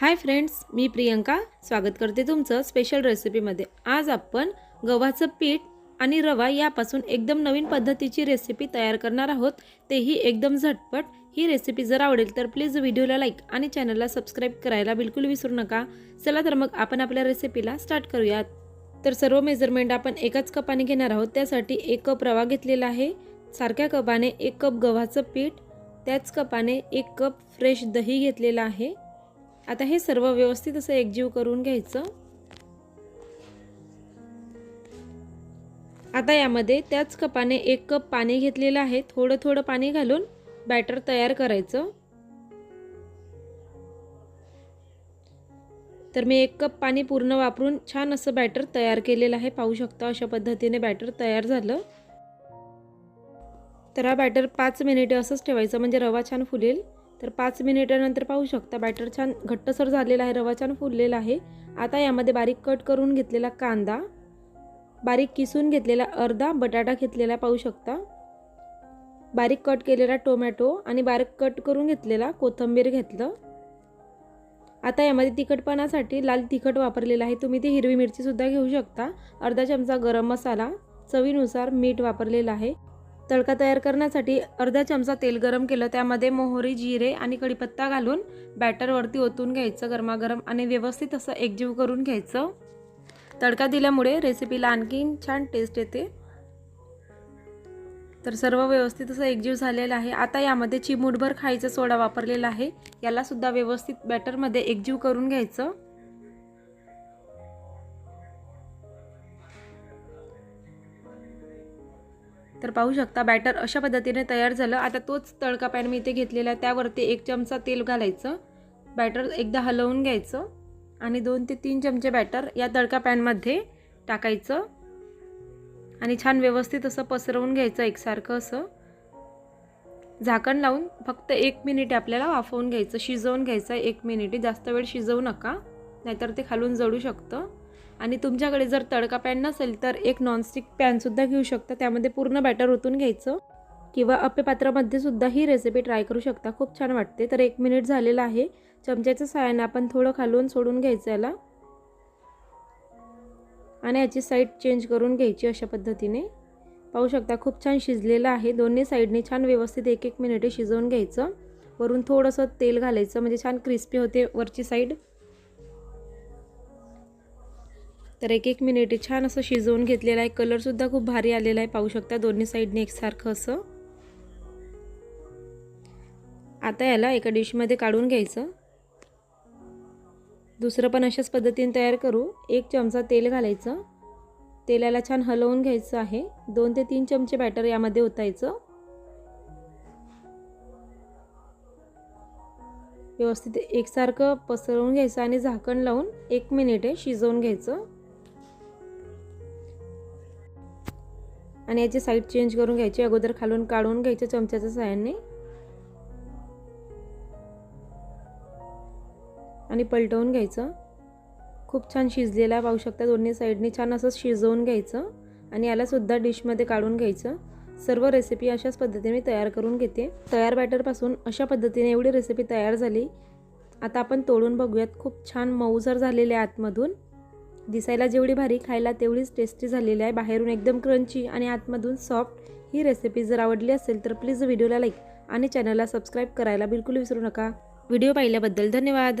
Hi friends मी प्रियंका. स्वागत करते तुमचं स्पेशल रेसिपीमध्ये आज आपण गव्हाचं पीठ आणि रवा यापासून एकदम नवीन पद्धतीची रेसिपी तयार करणार आहोत. तेही एकदम झटपट. ही रेसिपी जर आवडेल तर प्लीज व्हिडिओला लाईक आणि चॅनलला सबस्क्राईब करायला बिलकुल विसरू नका. चला तर मग आपण आपल्या रेसिपीला स्टार्ट करूयात. तर सर्व मेजरमेंट आपण एकाच कपाने घेणार आहोत. त्यासाठी एक कप रवा घेतलेला आहे. सारख्या कपाने एक कप गव्हाचं पीठ त्याच कपाने एक कप फ्रेश दही घेतलेलं आहे. आता हे सर्व व्यवस्थित असं एकजीव करून घ्यायचं. आता यामध्ये त्याच कपाने एक कप पाणी घेतलेलं आहे. थोडं थोडं पाणी घालून बॅटर तयार करायचं. तर मी एक कप पाणी पूर्ण वापरून छान असं बॅटर तयार केलेलं आहे. पाहू शकता अशा पद्धतीने बॅटर तयार झालं. तर हा बॅटर पाच मिनिटे असंच ठेवायचं. म्हणजे रवा छान फुलेल. तर पाच मिनिटानंतर पाहू शकता. बॅटर छान घट्टसर झालेला आहे रवा छान फुललेला आहे. आता यामध्ये बारीक कट करून घेतलेला कांदा बारीक किसून घेतलेला अर्धा बटाटा घेतलेला पाहू शकता. बारीक कट केलेला टोमॅटो आणि बारीक कट करून घेतलेला कोथिंबीर घेतलं. आता यामध्ये तिखटपणासाठी लाल तिखट वापरलेलं आहे. तुम्ही ती हिरवी मिरचीसुद्धा घेऊ शकता. अर्धा चमचा गरम मसाला चवीनुसार मीठ वापरलेलं आहे. तडका तयार करण्यासाठी अर्धा चमचा तेल गरम केलं. त्यामध्ये मोहरी जिरे आणि कढीपत्ता घालून बॅटरवरती ओतून घ्यायचं. गरमागरम आणि व्यवस्थित असं एकजीव करून घ्यायचं. तडका दिल्यामुळे रेसिपीला आणखीन छान टेस्ट येते. तर सर्व व्यवस्थित असं एकजीव झालेलं आहे. आता यामध्ये चिमूटभर खायचा सोडा वापरलेला आहे. यालासुद्धा व्यवस्थित बॅटरमध्ये एकजीव करून घ्यायचं. तर पाहू शकता बॅटर अशा पद्धतीने तयार झालं. आता तोच तडका पॅन मी इथे घेतलेला आहे. त्यावरती एक चमचा तेल घालायचं. बॅटर एकदा हलवून घ्यायचं आणि दोन ते तीन चमचे बॅटर या तडका पॅनमध्ये टाकायचं. आणि छान व्यवस्थित असं पसरवून घ्यायचं एकसारखं असं. झाकण लावून फक्त एक मिनिट आपल्याला वाफवून घ्यायचं. शिजवून घ्यायचं एक मिनिट जास्त वेळ शिजवू नका. नाहीतर ते खालून जळू शकतं. आणि तुमच्याकडे जर तडका पॅन नसेल तर एक नॉनस्टिक पॅनसुद्धा घेऊ शकता. त्यामध्ये पूर्ण बॅटर ओतून घ्यायचं. किंवा अप्पे पात्रामध्ये सुद्धा ही रेसिपी ट्राय करू शकता. खूप छान वाटते. तर एक मिनिट झालेलं आहे. चमच्याच्या सहाय्याने आपण थोडं खालून सोडून घ्यायचं याला. आणि याची साईड चेंज करून घ्यायची अशा पद्धतीने. पाहू शकता खूप छान शिजलेलं आहे. दोन्ही साईडने छान व्यवस्थित एक एक मिनिटे शिजवून घ्यायचं. वरून थोडंसं तेल घालायचं. म्हणजे छान क्रिस्पी होते वरची साईड तर एक एक मिनिटे छान असं शिजवून घेतलेलं आहे. कलरसुद्धा खूप भारी आलेला आहे. पाहू शकता दोन्ही साईडने एकसारखं असं. आता याला एका डिशमध्ये काढून घ्यायचं. दुसरं पण अशाच पद्धतीने तयार करू. एक चमचा तेल घालायचं. तेलाला छान हलवून घ्यायचं आहे. दोन ते तीन चमचे बॅटर यामध्ये ओतायचं. व्यवस्थित एकसारखं पसरवून घ्यायचं आणि झाकण लावून एक मिनिटे शिजवून घ्यायचं. आणि याची साईड चेंज करून घ्यायची अगोदर खालून काढून घ्यायचं चमच्याच्या साह्याने. आणि पलटवून घ्यायचं. खूप छान शिजलेला आहे पाहू शकता दोन्ही साईडने छान असं शिजवून घ्यायचं. आणि यालासुद्धा डिशमध्ये काढून घ्यायचं. सर्व रेसिपी अशाच पद्धतीने मी तयार करून घेते. तयार बॅटरपासून अशा पद्धतीने एवढी रेसिपी तयार झाली. आता आपण तोडून बघूयात खूप छान मऊसर झालेले आहे आतमधून. दिसायला जेवढी भारी खायला तेवढीच टेस्टी झालेली आहे. बाहेरून एकदम क्रंची आणि आतमधून सॉफ्ट ही रेसिपी जर आवडली असेल तर प्लीज व्हिडिओला लाईक आणि चॅनलला सबस्क्राईब करायला बिलकुल विसरू नका. व्हिडिओ पाहिल्याबद्दल धन्यवाद.